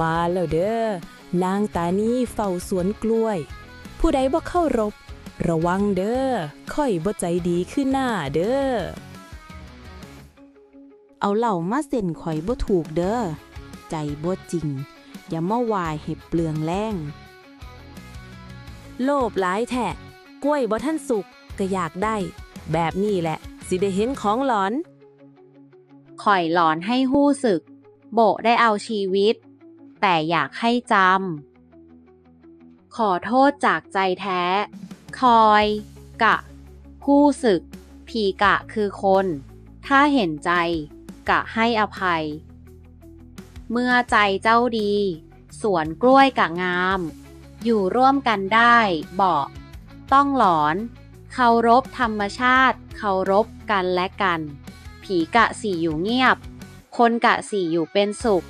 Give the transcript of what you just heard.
มาแล้วเด้อนางตานีเฝ้าสวนกล้วย ผู้ใดบ่เข้ารบ ระวังเด้อค่อยบ่ใจดีขึ้นหน้าเด้อเอาเหล่ามาเส้นข่อยบ่ถูกเด้อใจบ่จริง อย่ามาวายให้เปลืองแรงโลภหลายแท้กล้วยบ่ท่านสุกก็อยากได้ แบบนี้แหละ สิได้เห็นของหลอนข่อยหลอนให้หู้สึก โบได้เอาชีวิต แต่อยากให้จำ ขอโทษจากใจแท้ คอย กะหู้สึกผีกะคือคน ถ้าเห็นใจ กะให้อภัย เมื่อใจเจ้าดี สวนกล้วยกะงาม อยู่ร่วมกันได้บอกต้องหลอน เคารพธรรมชาติ เคารพกันและกัน ผีกะสี่อยู่เงียบ คนกะสีอยู่เป็นสุข